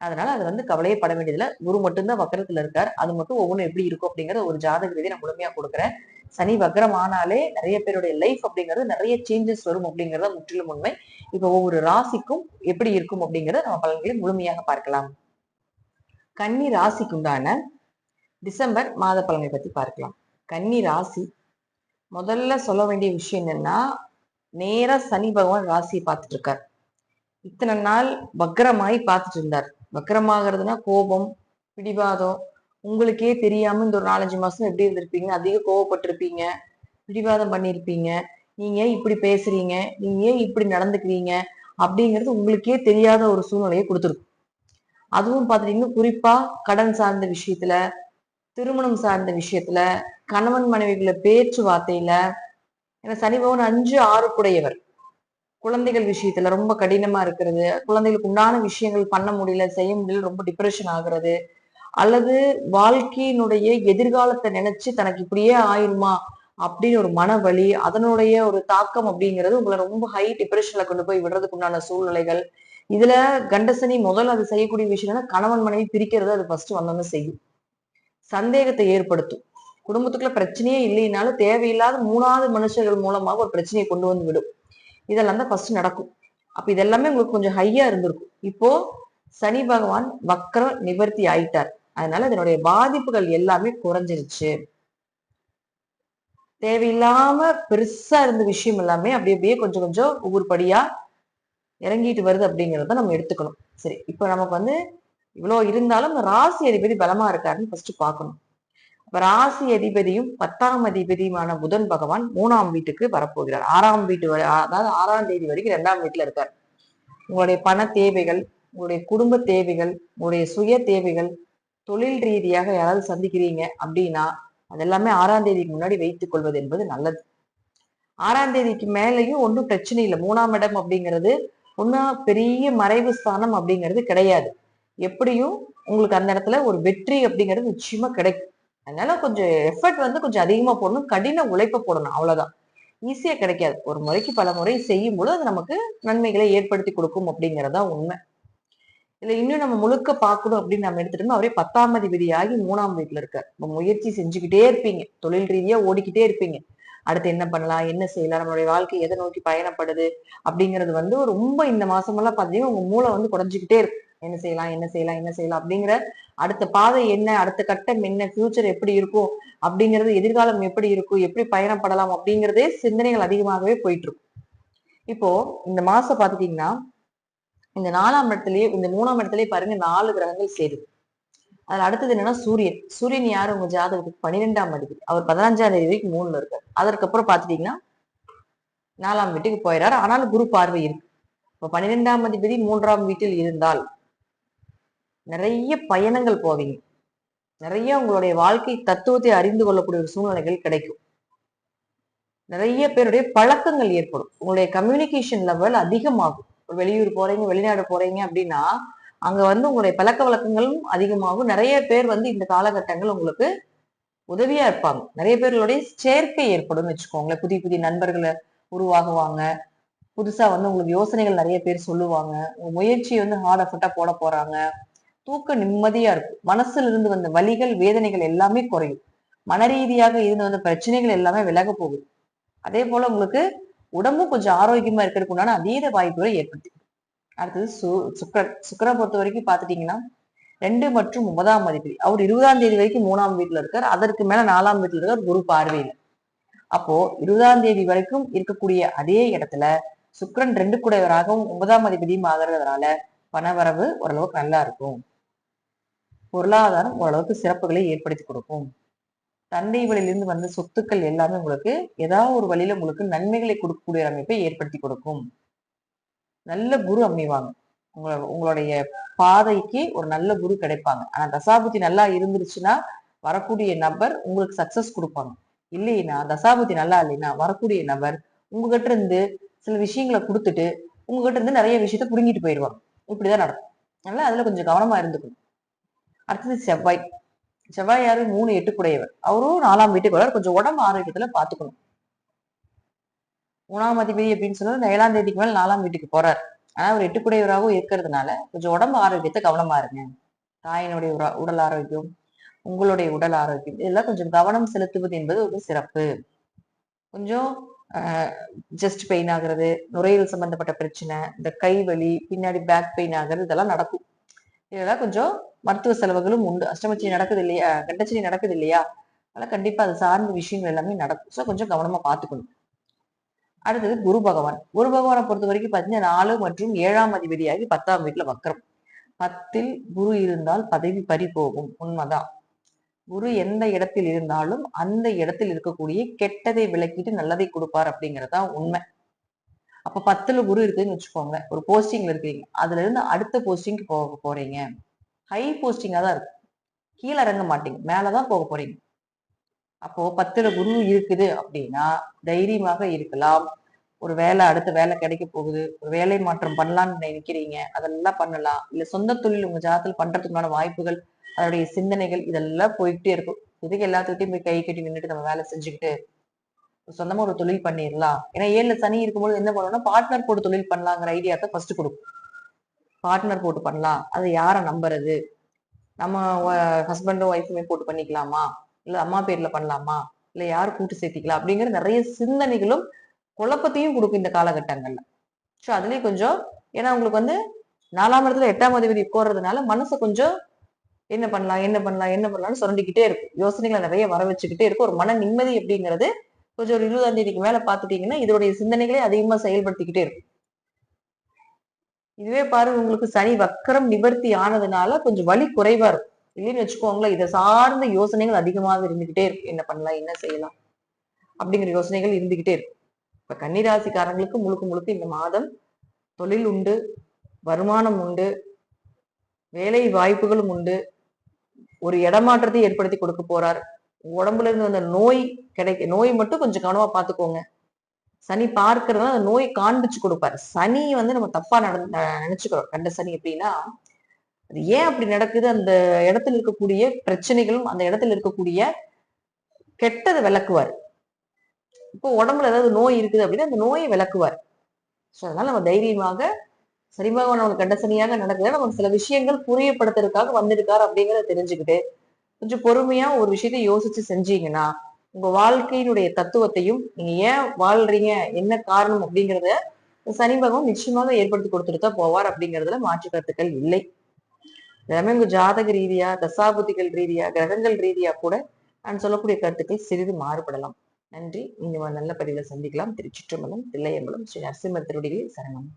அதனால அது வந்து கவலையே பட வேண்டியதுல குரு மட்டும்தான் வக்கரத்துல இருக்கார். அது மட்டும் ஒவ்வொன்றும் எப்படி இருக்கும் அப்படிங்கறத ஒரு ஜாதக ரீதியை நான் முழுமையா கொடுக்குறேன். சனி வக்கரம் ஆனாலே நிறைய பேருடைய லைஃப் அப்படிங்கிறது நிறைய சேஞ்சஸ் வரும் அப்படிங்கறத முற்றிலும் உண்மை. இப்ப ஒவ்வொரு ராசிக்கும் எப்படி இருக்கும் அப்படிங்கறத நம்ம பலன்களை முழுமையாக பார்க்கலாம். கன்னி ராசிக்குண்டான டிசம்பர் மாத பலனை பத்தி பார்க்கலாம். கன்னி ராசி முதல்ல சொல்ல வேண்டிய விஷயம் என்னன்னா நேரா சனி பகவான் ராசியை பார்த்துட்டு இருக்கார். இத்தனை நாள் வக்கரமாய் பார்த்துட்டு இருந்தார். வக்கரமாகிறதுனா கோபம் பிடிவாதம். உங்களுக்கே தெரியாம இந்த ஒரு நாலஞ்சு மாசம் எப்படி இருந்திருப்பீங்க? அதிக கோவப்பட்டிருப்பீங்க பிடிவாதம் பண்ணியிருப்பீங்க நீங்க ஏன் இப்படி பேசுறீங்க? நீங்க ஏன் இப்படி நடந்துக்கிறீங்க அப்படிங்கிறது உங்களுக்கே தெரியாத ஒரு சூழ்நிலையை கொடுத்துருக்கும். அதுவும் பார்த்துட்டீங்கன்னா குறிப்பா கடன் சார்ந்த விஷயத்துல திருமணம் சார்ந்த விஷயத்துல கணவன் மனைவிகளை பேச்சுவார்த்தையில ஏன்னா சனி பகவான் அஞ்சு ஆறு குடையவர் குழந்தைகள் விஷயத்துல ரொம்ப கடினமா இருக்கிறது. குழந்தைகளுக்கு உண்டான விஷயங்கள் பண்ண முடியல செய்ய முடியல ரொம்ப டிப்ரெஷன் ஆகுறது. அல்லது வாழ்க்கையினுடைய எதிர்காலத்தை நினைச்சு தனக்கு இப்படியே ஆயிருமா அப்படின்னு ஒரு மனவலி அதனுடைய ஒரு தாக்கம் அப்படிங்கிறது உங்களை ரொம்ப ஹை டிப்ரெஷன்ல கொண்டு போய் விடுறதுக்கு உண்டான சூழ்நிலைகள். இதுல கண்டசனி முதல்ல அது செய்யக்கூடிய விஷயம்னா கணவன் மனைவி பிரிக்கிறது அது ஃபர்ஸ்ட் வந்தோன்னு செய்யும். சந்தேகத்தை ஏற்படுத்தும். குடும்பத்துக்குள்ள பிரச்சனையே இல்லைனாலும் தேவையில்லாத மூணாவது மனுஷர்கள் மூலமாக ஒரு பிரச்சனையை கொண்டு வந்து விடும். இதெல்லாம் தான் ஃபர்ஸ்ட் நடக்கும். அப்ப இதெல்லாமே உங்களுக்கு கொஞ்சம் ஹையா இருந்திருக்கும். இப்போ சனி பகவான் வக்கரம் நிவர்த்தி ஆயிட்டார். அதனால இதனுடைய பாதிப்புகள் எல்லாமே குறைஞ்சிருச்சு. தேவையில்லாம பெருசா இருந்த விஷயம் எல்லாமே அப்படி அப்படியே கொஞ்சம் கொஞ்சம் ஒவ்வொரு படியா இறங்கிட்டு வருது அப்படிங்கிறத நம்ம எடுத்துக்கணும். சரி இப்போ நமக்கு வந்து இவ்வளவு இருந்தாலும் ராசி அதிபதி பலமா இருக்காருன்னு ஃபர்ஸ்ட் பார்க்கணும். ராசி அதிபதியும் பத்தாம் அதிபதியுமான புதன் பகவான் மூணாம் வீட்டுக்கு வரப்போகிறார். ஆறாம் வீட்டு வரை அதாவது ஆறாம் தேதி வரைக்கும் ரெண்டாம் வீட்டுல இருக்கார். உங்களுடைய பண தேவைகள் உங்களுடைய குடும்ப தேவைகள் உங்களுடைய சுய தேவைகள் தொழில் ரீதியாக யாராவது சந்திக்கிறீங்க அப்படின்னா அதெல்லாமே ஆறாம் தேதிக்கு முன்னாடி வைத்துக் கொள்வது என்பது நல்லது. ஆறாம் தேதிக்கு மேலேயும் ஒன்றும் பிரச்சனை இல்லை. மூணாம் இடம் அப்படிங்கிறது ஒன்றா பெரிய மறைவு ஸ்தானம் அப்படிங்கிறது கிடையாது. எப்படியும் உங்களுக்கு அந்த இடத்துல ஒரு வெற்றி அப்படிங்கிறது நிச்சயமா கிடைக்கும். அதனால கொஞ்சம் எஃபர்ட் வந்து கொஞ்சம் அதிகமா போடணும் கடின உழைப்ப போடணும் அவ்வளவுதான். ஈஸியா கிடைக்காது. ஒரு முறைக்கு பல முறை செய்யும் பொழுது அது நமக்கு நன்மைகளை ஏற்படுத்தி கொடுக்கும் அப்படிங்கறதா உண்மை. இதுல இன்னும் நம்ம முழுக்க பார்க்கணும் அப்படின்னு நம்ம எடுத்துட்டோம்னா அவரே பத்தாம் அதிபதியாகி மூணாம் வீட்டுல இருக்கார். நம்ம முயற்சி செஞ்சுக்கிட்டே இருப்பீங்க. தொழில் ரீதியா ஓடிக்கிட்டே இருப்பீங்க. அடுத்து என்ன பண்ணலாம் என்ன செய்யலாம் நம்மளுடைய வாழ்க்கை எதை நோக்கி பயணப்படுது அப்படிங்கிறது வந்து ரொம்ப இந்த மாசமெல்லாம் பார்த்தீங்கன்னா உங்க மூளை வந்து குறைஞ்சிக்கிட்டே இருக்கும். என்ன செய்யலாம் என்ன செய்யலாம் என்ன செய்யலாம் அப்படிங்கிற அடுத்த பாதை என்ன அடுத்த கட்டம் என்ன ஃபியூச்சர் எப்படி இருக்கும் அப்படிங்கிறது எதிர்காலம் எப்படி இருக்கும் எப்படி பயணப்படலாம் அப்படிங்கிறதே சிந்தனைகள் அதிகமாகவே போயிட்டு இருக்கும் இப்போ இந்த மாசம் பாத்துட்டீங்கன்னா இந்த நாலாம் இடத்துலயே இந்த மூணாம் இடத்துலயே பாருங்க நாலு கிரகங்கள் சேருது. அதுல அடுத்தது என்னன்னா சூரியன். சூரியன் யாரு? உங்க ஜாதகத்துக்கு பன்னிரெண்டாம் அதிபதி. அவர் பதினஞ்சாம் தேதி வரைக்கும் மூணுல இருக்காரு. அதற்கப்புறம் பாத்துட்டீங்கன்னா நாலாம் வீட்டுக்கு போயிடாரு ஆனாலும் குரு பார்வை இருக்கு. இப்ப பன்னிரெண்டாம் அதிபதி மூன்றாம் வீட்டில் இருந்தால் நிறைய பயணங்கள் போவீங்க. நிறைய உங்களுடைய வாழ்க்கை தத்துவத்தை அறிந்து கொள்ளக்கூடிய ஒரு சூழ்நிலைகள் கிடைக்கும். நிறைய பேருடைய பழக்கங்கள் ஏற்படும். உங்களுடைய கம்யூனிகேஷன் லெவல் அதிகமாகும். வெளியூர் போறீங்க வெளிநாடு போறீங்க அப்படின்னா அங்க வந்து உங்களுடைய பழக்க வழக்கங்களும் அதிகமாகும். நிறைய பேர் வந்து இந்த காலகட்டங்கள் உங்களுக்கு உதவியா இருப்பாங்க. நிறைய பேர்களுடைய சேர்க்கை ஏற்படும் வச்சுக்கோங்களேன். புதிய புதிய நண்பர்களை உருவாகுவாங்க. புதுசா வந்து உங்களுக்கு யோசனைகள் நிறைய பேர் சொல்லுவாங்க. உங்க முயற்சி வந்து ஹார்ட் எஃபர்ட்டா போட போறாங்க. தூக்க நிம்மதியா இருக்கும். மனசுல இருந்து வந்த வலிகள் வேதனைகள் எல்லாமே குறையும். மன ரீதியாக இருந்து வந்த பிரச்சனைகள் எல்லாமே விலக போகுது. அதே போல உங்களுக்கு உடம்பும் கொஞ்சம் ஆரோக்கியமா இருக்கிறதுக்கு உண்டான அதீத வாய்ப்புகளை ஏற்படுத்தி அடுத்தது சு சுக்கர சுக்கரை பொறுத்த வரைக்கும் பாத்துட்டீங்கன்னா ரெண்டு மற்றும் ஒன்பதாம் அதிபதி. அவர் இருபதாம் தேதி வரைக்கும் மூணாம் வீட்டுல இருக்கார். அதற்கு மேல நாலாம் வீட்டுல இருக்கார். குரு பார்வையில அப்போ இருபதாம் தேதி வரைக்கும் இருக்கக்கூடிய அதே இடத்துல சுக்கரன் ரெண்டு கூடையவராகவும் ஒன்பதாம் அதிபதியும் ஆகிறதுனால பணவரவு ஓரளவுக்கு நல்லா இருக்கும். பொருளாதாரம் ஓரளவுக்கு சிறப்புகளை ஏற்படுத்தி கொடுக்கும். தந்தை வழியிலிருந்து வந்த சொத்துக்கள் எல்லாமே உங்களுக்கு ஏதாவது ஒரு வழியில உங்களுக்கு நன்மைகளை கொடுக்கக்கூடிய அமைப்பை ஏற்படுத்தி கொடுக்கும். நல்ல குரு அமைவாங்க. உங்களோட உங்களுடைய பாதைக்கு ஒரு நல்ல குரு கிடைப்பாங்க. ஆனா தசாபுத்தி நல்லா இருந்துருச்சுன்னா வரக்கூடிய நபர் உங்களுக்கு சக்சஸ் கொடுப்பாங்க. இல்லைன்னா தசாபுத்தி நல்லா இல்லைன்னா வரக்கூடிய நபர் உங்ககிட்ட இருந்து சில விஷயங்களை கொடுத்துட்டு உங்ககிட்ட இருந்து நிறைய விஷயத்த புரிஞ்சிட்டு போயிடுவாங்க. இப்படிதான் நடக்கும். அதனால அதுல கொஞ்சம் கவனமா இருந்துக்கணும். அடுத்தது செவ்வாய். செவ்வாய் யாரு? மூணு எட்டுக்குடையவர். அவரும் நாலாம் வீட்டுக்கு வரார் கொஞ்சம் உடம்பு ஆரோக்கியத்துல பாத்துக்கணும். மூணாம் அதிபதி அப்படின்னு சொன்னது ஏழாம் தேதிக்கு மேல நாலாம் வீட்டுக்கு போறார். ஆனா அவர் எட்டுக்குடையவராகவும் இருக்கிறதுனால கொஞ்சம் உடம்பு ஆரோக்கியத்தை கவனமா இருங்க. தாயினுடைய உடல் ஆரோக்கியம் உங்களுடைய உடல் ஆரோக்கியம் இதெல்லாம் கொஞ்சம் கவனம் செலுத்துவது என்பது ஒரு சிறப்பு. கொஞ்சம் ஜஸ்ட் பெயின் ஆகுறது நுரையீரல் சம்பந்தப்பட்ட பிரச்சனை இந்த கை வலி பின்னாடி பேக் பெயின் ஆகுறது இதெல்லாம் நடக்கும். இதெல்லாம் கொஞ்சம் மருத்துவ செலவுகளும் உண்டு. அஷ்டமச்சனி நடக்குது இல்லையா கண்டச்சனி நடக்குது இல்லையா அதனால கண்டிப்பா அது சார்ந்த விஷயங்கள் எல்லாமே நடக்கும். ஸோ கொஞ்சம் கவனமா பார்த்துக்கணும். அடுத்தது குரு பகவான். குரு பகவானை பொறுத்த வரைக்கும் பார்த்தீங்கன்னா நாலு மற்றும் ஏழாம் அதிபதியாகி பத்தாம் வீட்டுல வக்கரம். பத்தில் குரு இருந்தால் பதவி பறி போகும். உண்மைதான். குரு எந்த இடத்தில் இருந்தாலும் அந்த இடத்தில் இருக்கக்கூடிய கெட்டதை விலக்கிட்டு நல்லதை கொடுப்பார் அப்படிங்கறதுதான் உண்மை. அப்ப பத்துல குரு இருக்குன்னு வச்சுக்கோங்க ஒரு போஸ்டிங்ல இருக்கீங்க. அதுல இருந்து அடுத்த போஸ்டிங்க்கு போக போறீங்க. ஹை போஸ்டிங்காக தான் இருக்கும் கீழே இறங்க மாட்டீங்க. மேலதான் போக போறீங்க. அப்போ பத்துல குரு இருக்குது அப்படின்னா தைரியமாக இருக்கலாம். ஒரு வேலை அடுத்த வேலை கிடைக்க போகுது. ஒரு வேலை மாற்றம் பண்ணலாம்னு நினைக்கிறீங்க. அதெல்லாம் பண்ணலாம். இல்லை சொந்த தொழில் உங்க ஜாதத்தில் பண்றதுக்கான வாய்ப்புகள் அதனுடைய சிந்தனைகள் இதெல்லாம் போயிட்டே இருக்கும். இதுக்கு எல்லாத்துக்கிட்டையும் போய் கை கட்டி நின்றுட்டு நம்ம வேலை செஞ்சுக்கிட்டு சொந்தமா ஒரு தொழில் பண்ணிடலாம். ஏன்னா ஏழுல சனி இருக்கும்போது என்ன பண்ணணும்னா பார்ட்னர் போட்டு தொழில் பண்ணலாங்கிற ஐடியா தான் ஃபர்ஸ்ட் கொடுக்கும். பார்ட்னர் போட்டு பண்ணலாம். அதை யாரை நம்புறது? நம்ம ஹஸ்பண்டும் ஒய்ஃபுமே போட்டு பண்ணிக்கலாமா? இல்லை அம்மா பேர்ல பண்ணலாமா? இல்லை யார் கூட்டு சேர்த்திக்கலாம்? அப்படிங்கிற நிறைய சிந்தனைகளும் குழப்பத்தையும் கொடுக்கும் இந்த காலகட்டங்கள்ல. ஸோ அதுலேயும் கொஞ்சம் ஏன்னா உங்களுக்கு வந்து நாலாம் இடத்துல எட்டாம் அதிபதி போறதுனால மனசு கொஞ்சம் என்ன பண்ணலாம் என்ன பண்ணலாம் என்ன பண்ணலாம்னு சுரண்டிக்கிட்டே இருக்கும். யோசனைகளை நிறைய வர வச்சுக்கிட்டே இருக்கும். ஒரு மன நிம்மதி அப்படிங்கிறது கொஞ்சம் ஒரு இருபதாம் தேதிக்கு மேல பாத்துட்டீங்கன்னா இதோடைய சிந்தனைகளே அதிகமா செயல்படுத்திக்கிட்டே இருக்கும். இதுவே பாருங்க உங்களுக்கு சனி வக்கரம் நிவர்த்தி ஆனதுனால கொஞ்சம் வலி குறைவா இருக்கும். இல்லைன்னு வச்சுக்கோங்களேன் இதை சார்ந்த யோசனைகள் அதிகமாக இருந்துகிட்டே இருக்கும். என்ன பண்ணலாம் என்ன செய்யலாம் அப்படிங்கிற யோசனைகள் இருந்துகிட்டே இருக்கும். இப்ப கன்னிராசிக்காரங்களுக்கு முழுக்க முழுக்க இந்த மாதம் தொழில் உண்டு வருமானம் உண்டு வேலை வாய்ப்புகளும் உண்டு. ஒரு இடமாற்றத்தை ஏற்படுத்தி கொடுக்க போறார். உடம்புல இருந்து வந்த நோய் கிடைக்க நோய் மட்டும் கொஞ்சம் கவனமா பாத்துக்கோங்க சனி பார்க்கறதுனால அந்த நோய் காண்பிச்சு கொடுப்பாரு. சனி வந்து நம்ம தப்பா நட நினைச்சுக்கிறோம். கண்ட சனி எப்படின்னா அது ஏன் அப்படி நடக்குது? அந்த இடத்துல இருக்கக்கூடிய பிரச்சனைகளும் அந்த இடத்துல இருக்கக்கூடிய கெட்டதை விளக்குவார். இப்போ உடம்புல ஏதாவது நோய் இருக்குது அப்படின்னா அந்த நோயை விளக்குவார். ஸோ அதனால நம்ம தைரியமாக சனி பகவான் நமக்கு கண்டசனியாக நடக்குது நமக்கு சில விஷயங்கள் புரியப்படுத்துறதுக்காக வந்திருக்காரு அப்படிங்கிறத தெரிஞ்சுக்கிட்டு கொஞ்சம் பொறுமையா ஒரு விஷயத்த யோசிச்சு செஞ்சீங்கன்னா உங்க வாழ்க்கையினுடைய தத்துவத்தையும் நீங்க ஏன் வாழ்றீங்க? என்ன காரணம் அப்படிங்கறத சனி பகவான் நிச்சயமாக ஏற்படுத்தி கொடுத்துட்டு தான் போவார் அப்படிங்கறதுல மாற்று கருத்துக்கள் இல்லை. எல்லாமே உங்க ஜாதக ரீதியா தசாபுத்திகள் ரீதியா கிரகங்கள் ரீதியா கூட நான் சொல்லக்கூடிய கருத்துக்கள் சிறிது மாறுபடலாம். நன்றி. நீங்க நல்ல பதிவுல சந்திக்கலாம். திருச்சிற்றம்பலம் தில்லையம்பலம் ஸ்ரீ நரசிம்ம திருவடிகளில் சரணம்.